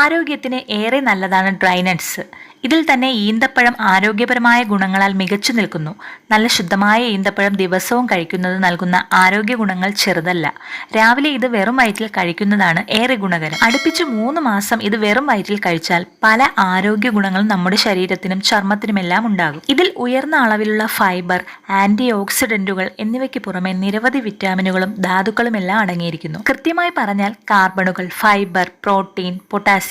ആരോഗ്യത്തിന് ഏറെ നല്ലതാണ് ഡ്രൈ നട്ട്സ്. ഇതിൽ തന്നെ ഈന്തപ്പഴം ആരോഗ്യപരമായ ഗുണങ്ങളാൽ മികച്ചു നിൽക്കുന്നു. നല്ല ശുദ്ധമായ ഈന്തപ്പഴം ദിവസവും കഴിക്കുന്നത് നൽകുന്ന ആരോഗ്യ ഗുണങ്ങൾ ചെറുതല്ല. രാവിലെ ഇത് വെറും വയറ്റിൽ കഴിക്കുന്നതാണ് ഏറെ ഗുണകരം. അടുപ്പിച്ച് മൂന്ന് മാസം ഇത് വെറും വയറ്റിൽ കഴിച്ചാൽ പല ആരോഗ്യ ഗുണങ്ങളും നമ്മുടെ ശരീരത്തിനും ചർമ്മത്തിനുമെല്ലാം ഉണ്ടാകും. ഇതിൽ ഉയർന്ന അളവിലുള്ള ഫൈബർ ആന്റി ഓക്സിഡന്റുകൾ എന്നിവയ്ക്ക് പുറമെ നിരവധി വിറ്റാമിനുകളും ധാതുക്കളും എല്ലാം അടങ്ങിയിരിക്കുന്നു. കൃത്യമായി പറഞ്ഞാൽ കാർബണുകൾ fibre protein potassium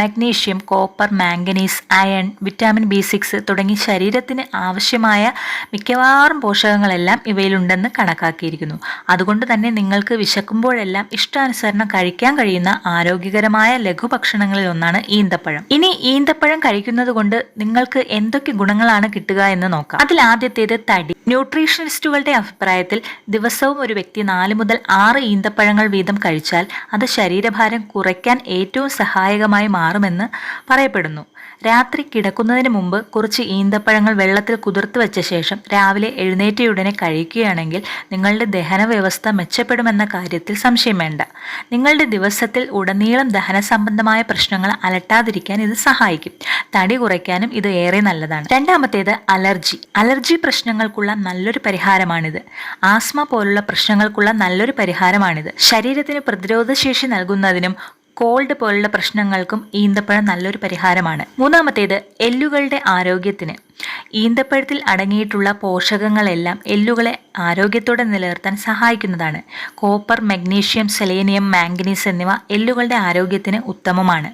magnesium copper manganese iron vitamin B six തുടങ്ങി ശരീരത്തിന് ആവശ്യമായ മിക്കവാറും പോഷകങ്ങളെല്ലാം ഇവയിലുണ്ടെന്ന് കണക്കാക്കിയിരിക്കുന്നു. അതുകൊണ്ട് തന്നെ നിങ്ങൾക്ക് വിശക്കുമ്പോഴെല്ലാം ഇഷ്ടാനുസരണം കഴിക്കാൻ കഴിയുന്ന ആരോഗ്യകരമായ ലഘുഭക്ഷണങ്ങളിൽ ഒന്നാണ് ഈന്തപ്പഴം. ഇനി ഈന്തപ്പഴം കഴിക്കുന്നത് കൊണ്ട് നിങ്ങൾക്ക് എന്തൊക്കെ ഗുണങ്ങളാണ് കിട്ടുക എന്ന് നോക്കാം. അതിൽ ആദ്യത്തേത് തടി. ന്യൂട്രീഷനിസ്റ്റുകളുടെ അഭിപ്രായത്തിൽ ദിവസവും ഒരു വ്യക്തി നാല് മുതൽ ആറ് ഈന്തപ്പഴങ്ങൾ വീതം കഴിച്ചാൽ അത് ശരീരഭാരം കുറയ്ക്കാൻ ഏറ്റവും സഹായകമായി മാറുമെന്ന് പറയപ്പെടുന്നു. രാത്രി കിടക്കുന്നതിന് മുമ്പ് കുറച്ച് ഈന്തപ്പഴങ്ങൾ വെള്ളത്തിൽ കുതിർത്ത് വെച്ച ശേഷം രാവിലെ എഴുന്നേറ്റയുടനെ കഴിക്കുകയാണെങ്കിൽ നിങ്ങളുടെ ദഹന വ്യവസ്ഥ മെച്ചപ്പെടുമെന്ന കാര്യത്തിൽ സംശയം വേണ്ട. നിങ്ങളുടെ ദിവസത്തിൽ ഉടനീളം ദഹന സംബന്ധമായ പ്രശ്നങ്ങൾ അലട്ടാതിരിക്കാൻ ഇത് സഹായിക്കും. തടി കുറയ്ക്കാനും ഇത് ഏറെ നല്ലതാണ്. രണ്ടാമത്തേത് അലർജി. അലർജി പ്രശ്നങ്ങൾക്കുള്ള നല്ലൊരു പരിഹാരമാണിത്. ആസ്മ പോലുള്ള പ്രശ്നങ്ങൾക്കുള്ള നല്ലൊരു പരിഹാരമാണിത്. ശരീരത്തിന് പ്രതിരോധശേഷി നൽകുന്നതിനും കോൾഡ് പോലുള്ള പ്രശ്നങ്ങൾക്കും ഈന്തപ്പഴം നല്ലൊരു പരിഹാരമാണ്. മൂന്നാമത്തേത് എല്ലുകളുടെ ആരോഗ്യത്തിന്. ഈന്തപ്പഴത്തിൽ അടങ്ങിയിട്ടുള്ള പോഷകങ്ങളെല്ലാം എല്ലുകളെ ആരോഗ്യത്തോടെ നിലനിർത്താൻ സഹായിക്കുന്നതാണ്. കോപ്പർ മഗ്നീഷ്യം സെലേനിയം മാംഗനീസ് എന്നിവ എല്ലുകളുടെ ആരോഗ്യത്തിന് ഉത്തമമാണ്.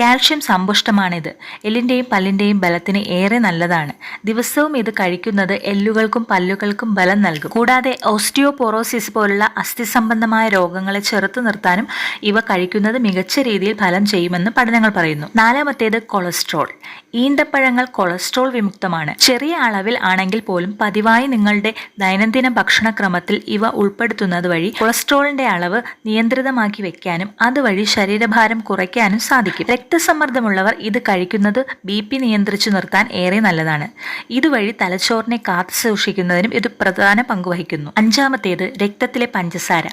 കാൽഷ്യം സമ്പുഷ്ടമാണിത്. എല്ലിന്റെയും പല്ലിന്റെയും ബലത്തിന് ഏറെ നല്ലതാണ്. ദിവസവും ഇത് കഴിക്കുന്നത് എല്ലുകൾക്കും പല്ലുകൾക്കും ബലം നൽകും. കൂടാതെ ഓസ്റ്റിയോപോറോസിസ് പോലുള്ള അസ്ഥി സംബന്ധമായ രോഗങ്ങളെ ചെറുത്തു നിർത്താനും ഇവ കഴിക്കുന്നത് മികച്ച രീതിയിൽ ഫലം ചെയ്യുമെന്ന് പഠനങ്ങൾ പറയുന്നു. നാലാമത്തേത് കൊളസ്ട്രോൾ. ഈന്തപ്പഴങ്ങൾ കൊളസ്ട്രോൾ വിമുക്തമാണ്. ചെറിയ അളവിൽ ആണെങ്കിൽ പോലും പതിവായി നിങ്ങളുടെ ദൈനംദിന ഭക്ഷണക്രമത്തിൽ ഇവ ഉൾപ്പെടുത്തുന്നത് വഴി കൊളസ്ട്രോളിന്റെ അളവ് നിയന്ത്രിതമാക്കി വെക്കാനും അതുവഴി ശരീരഭാരം കുറയ്ക്കാനും സാധിക്കും. രക്തസമ്മർദ്ദമുള്ളവർ ഇത് കഴിക്കുന്നത് ബി പി നിയന്ത്രിച്ചു നിർത്താൻ ഏറെ നല്ലതാണ്. ഇതുവഴി തലച്ചോറിനെ കാത്തു സൂക്ഷിക്കുന്നതിനും ഇത് പ്രധാന പങ്കുവഹിക്കുന്നു അഞ്ചാമത്തേത് രക്തത്തിലെ പഞ്ചസാര.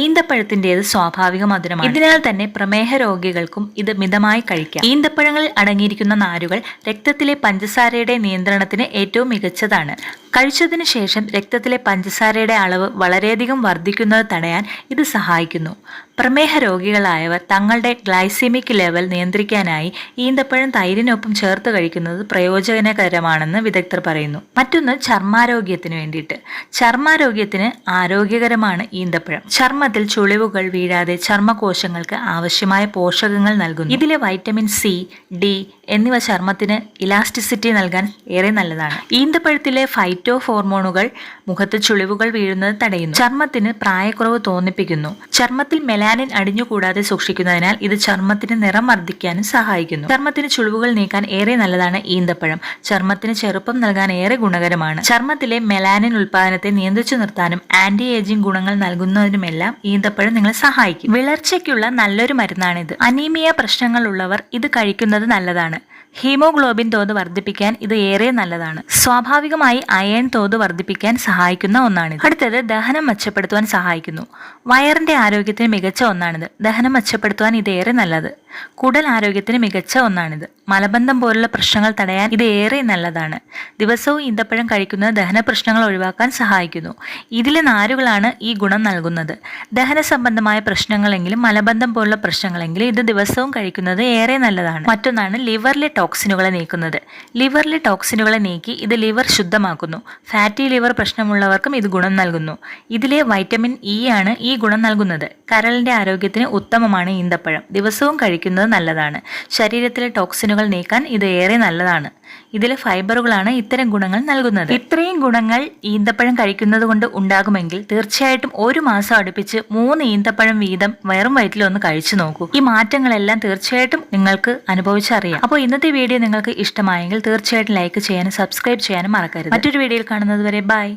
ഈന്തപ്പഴത്തിന്റെത് സ്വാഭാവിക മധുരമാണ്. ഇതിനാൽ തന്നെ പ്രമേഹ രോഗികൾക്കും ഇത് മിതമായി കഴിക്കാം. ഈന്തപ്പഴങ്ങളിൽ അടങ്ങിയിരിക്കുന്ന നാരുകൾ രക്തത്തിലെ പഞ്ചസാരയുടെ നിയന്ത്രണത്തിന് ഏറ്റവും മികച്ചതാണ്. കഴിച്ചതിന് ശേഷം രക്തത്തിലെ പഞ്ചസാരയുടെ അളവ് വളരെയധികം വർദ്ധിക്കുന്നത് തടയാൻ ഇത് സഹായിക്കുന്നു. പ്രമേഹ രോഗികളായവർ തങ്ങളുടെ ഗ്ലൈസെമിക് ലെവൽ നിയന്ത്രിക്കാനായി ഈന്തപ്പഴം തൈരിനൊപ്പം ചേർത്ത് കഴിക്കുന്നത് പ്രയോജനകരമാണെന്ന് വിദഗ്ധർ പറയുന്നു. മറ്റൊന്ന് ചർമാരോഗ്യത്തിന് വേണ്ടിയിട്ട്. ചർമാരോഗ്യത്തിന് ആരോഗ്യകരമാണ് ഈന്തപ്പഴം. ചർമ്മത്തിൽ ചുളിവുകൾ വീഴാതെ ചർമ്മകോശങ്ങൾക്ക് ആവശ്യമായ പോഷകങ്ങൾ നൽകുന്നു. ഇതിലെ വൈറ്റമിൻ സി ഡി എന്നിവ ചർമ്മത്തിന് ഇലാസ്റ്റിസിറ്റി നൽകാൻ ഏറെ നല്ലതാണ്. ഈന്തപ്പഴത്തിലെ ഫൈറ്റോ ഹോർമോണുകൾ മുഖത്ത് ചുളിവുകൾ വീഴുന്നത് തടയുന്നു. ചർമ്മത്തിന് പ്രായക്കുറവ് തോന്നിപ്പിക്കുന്നു. ചർമ്മത്തിൽ മെലാനിൻ അടിഞ്ഞുകൂടാതെ സൂക്ഷിക്കുന്നതിനാൽ ഇത് ചർമ്മത്തിന് നിറം വർദ്ധിക്കാനും സഹായിക്കുന്നു. ചർമ്മത്തിന് ചുളിവുകൾ നീക്കാൻ ഏറെ നല്ലതാണ് ഈന്തപ്പഴം. ചർമ്മത്തിന് ചെറുപ്പം നൽകാൻ ഏറെ ഗുണകരമാണ്. ചർമ്മത്തിലെ മെലാനിൻ ഉൽപാദനത്തെ നിയന്ത്രിച്ചു നിർത്താനും ആന്റി ഏജിംഗ് ഗുണങ്ങൾ നൽകുന്നതിനുമെല്ലാം ഈന്തപ്പഴം നിങ്ങളെ സഹായിക്കും. വിളർച്ചയ്ക്കുള്ള നല്ലൊരു മരുന്നാണിത്. അനീമിയ പ്രശ്നങ്ങളുള്ളവർ ഇത് കഴിക്കുന്നത് നല്ലതാണ്. ഹീമോഗ്ലോബിൻ തോത് വർദ്ധിപ്പിക്കാൻ ഇത് ഏറെ നല്ലതാണ്. സ്വാഭാവികമായി അയൺ തോത് വർദ്ധിപ്പിക്കാൻ സഹായിക്കുന്ന ഒന്നാണിത്. അടുത്തത് ദഹനം മെച്ചപ്പെടുത്തുവാൻ സഹായിക്കുന്നു. വയറിന്റെ ആരോഗ്യത്തിന് മികച്ച ഒന്നാണിത്. ദഹനം മെച്ചപ്പെടുത്തുവാൻ ഇത് ഏറെ നല്ലത്. കുടൽ ആരോഗ്യത്തിന് മികച്ച ഒന്നാണിത്. മലബന്ധം പോലുള്ള പ്രശ്നങ്ങൾ തടയാൻ ഇത് ഏറെ നല്ലതാണ്. ദിവസവും ഈന്തപ്പഴം കഴിക്കുന്നത് ദഹന പ്രശ്നങ്ങൾ ഒഴിവാക്കാൻ സഹായിക്കുന്നു. ഇതിലെ നാരുകളാണ് ഈ ഗുണം നൽകുന്നത്. ദഹന സംബന്ധമായ പ്രശ്നങ്ങളെങ്കിലും മലബന്ധം പോലുള്ള പ്രശ്നങ്ങളെങ്കിലും ഇത് ദിവസവും കഴിക്കുന്നത് ഏറെ നല്ലതാണ്. മറ്റൊന്നാണ് ലിവറിലെ ടോക്സിനുകളെ നീക്കുന്നത്. ലിവറിലെ ടോക്സിനുകളെ നീക്കി ഇത് ലിവർ ശുദ്ധമാക്കുന്നു. ഫാറ്റി ലിവർ പ്രശ്നമുള്ളവർക്കും ഇത് ഗുണം നൽകുന്നു. ഇതിലെ വൈറ്റമിൻ ഇ ആണ് ഈ ഗുണം നൽകുന്നത്. കരളിന്റെ ആരോഗ്യത്തിന് ഉത്തമമാണ് ഈന്തപ്പഴം. ദിവസവും കഴിക്കുന്നത് നല്ലതാണ്. ശരീരത്തിലെ ടോക്സിനുകൾ നീക്കാൻ ഇത് ഏറെ നല്ലതാണ്. ഇതിലെ ഫൈബറുകളാണ് ഇത്തരം ഗുണങ്ങൾ നൽകുന്നത്. ഇത്രയും ഗുണങ്ങൾ ഈന്തപ്പഴം കഴിക്കുന്നത് കൊണ്ട് ഉണ്ടാകുമെങ്കിൽ തീർച്ചയായിട്ടും ഒരു മാസം അടുപ്പിച്ച് മൂന്ന് ഈന്തപ്പഴം വീതം വെറും വയറ്റിൽ ഒന്ന് കഴിച്ചു നോക്കൂ. ഈ മാറ്റങ്ങളെല്ലാം തീർച്ചയായിട്ടും നിങ്ങൾക്ക് അനുഭവിച്ചറിയാം. അപ്പോൾ ഇന്നത്തെ വീഡിയോ നിങ്ങൾക്ക് ഇഷ്ടമായെങ്കിൽ തീർച്ചയായിട്ടും ലൈക്ക് ചെയ്യാനും സബ്സ്ക്രൈബ് ചെയ്യാനും മറക്കരുത്. മറ്റൊരു വീഡിയോയിൽ കാണുന്നത് വരെ ബൈ.